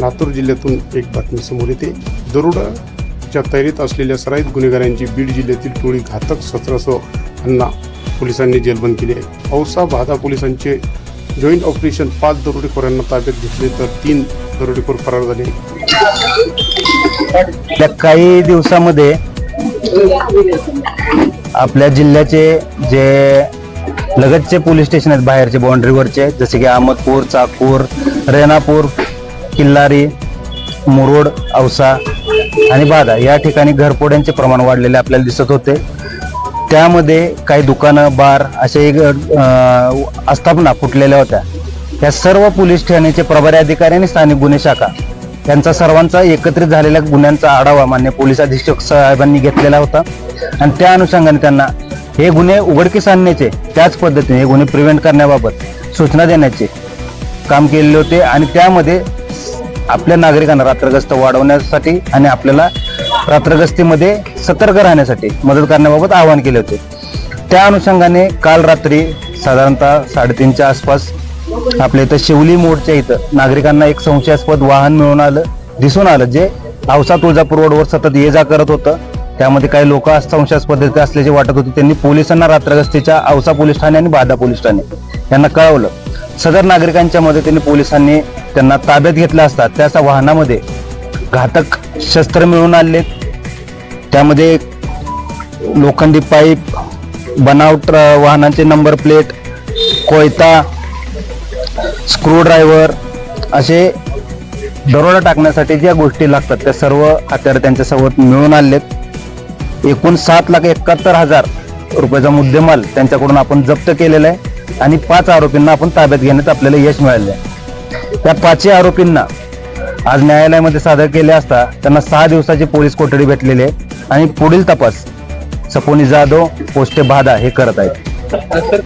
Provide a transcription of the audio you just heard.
लातूर जिल्ह्यातून एक बातमी समोर येते. दरोडाच्या तयारीत असलेल्या सराईत गुन्हेगारांची बीड जिल्ह्यातील टोळी घातक शस्त्रासह अण्णा पोलिसांनी जेलबंद केली आहे. औसा भादा पोलिसांचे जॉईंट ऑपरेशन पाच दरोडेखोरांना ताब्यात घेतले तर तीन दरोडेखोर फरार झाले. त्या काही दिवसामध्ये आपल्या जिल्ह्याचे जे लगतचे पोलीस स्टेशन आहेत बाहेरचे बाउंड्रीवरचे जसे की अहमदपूर चाकूर रेणापूर किल्लारी मुरुड औसा आणि बाधा या ठिकाणी घरपोड्यांचे प्रमाण वाढलेले आपल्याला दिसत होते. त्यामध्ये काही दुकानं बार असे एक आस्थापना फुटलेल्या होत्या. या सर्व पोलीस ठाण्याचे प्रभारी अधिकारी आणि स्थानिक गुन्हे शाखा यांचा सर्वांचा एकत्रित झालेल्या गुन्ह्यांचा आढावा मान्य पोलीस अधीक्षक साहेबांनी घेतलेला होता. आणि त्या अनुषंगाने त्यांना हे गुन्हे उघडकीस आणण्याचे त्याच पद्धतीने हे गुन्हे प्रिव्हेंट करण्याबाबत सूचना देण्याचे काम केलेले होते. आणि त्यामध्ये आपल्या नागरिकांना रात्रगस्त वाढवण्यासाठी आणि आपल्याला रात्रगस्तीमध्ये सतर्क राहण्यासाठी मदत करण्याबाबत आवाहन केले होते. त्या अनुषंगाने काल रात्री साधारणतः साडेतीनच्या आसपास आपल्या इथं शिवली मोडच्या इथं नागरिकांना एक संशयास्पद वाहन मिळून आलं दिसून आलं जे औसा तुळजापूर रोडवर सतत ये जा करत होतं. त्यामध्ये काही लोक संशयास्पद असल्याचे वाटत होते. त्यांनी पोलिसांना रात्रगस्तीच्या औसा पोलीस ठाणे आणि बादा पोलीस ठाणे यांना कळवलं. सदर नागरिकांच्या मदतीने पोलिसांनी त्यांना ताब्यात घेतला असता त्याचा वाहनामध्ये घातक शस्त्र मिळून आणले. त्यामध्ये लोखंडी पाईप बनावट वाहनांचे नंबर प्लेट कोयता स्क्रूड्रायव्हर असे दरोडा टाकण्यासाठी ज्या गोष्टी लागतात त्या सर्व हत्यारं त्यांच्यासोबत मिळून आणलेत. एकूण सात लाख एकाहत्तर हजार रुपयाचा मुद्देमाल त्यांच्याकडून आपण जप्त केलेला आहे. आणि पाच आरोपींना आपण ताब्यात घेण्यात आपल्याला यश मिळाले त्या पाचही आरोपींना आज न्यायालयामध्ये सादर केले असता त्यांना सहा दिवसाची पोलीस कोठडी भेटलेली आहे आणि पुढील तपास सपोनी जाधव पोस्टे बाधा हे करत आहेत.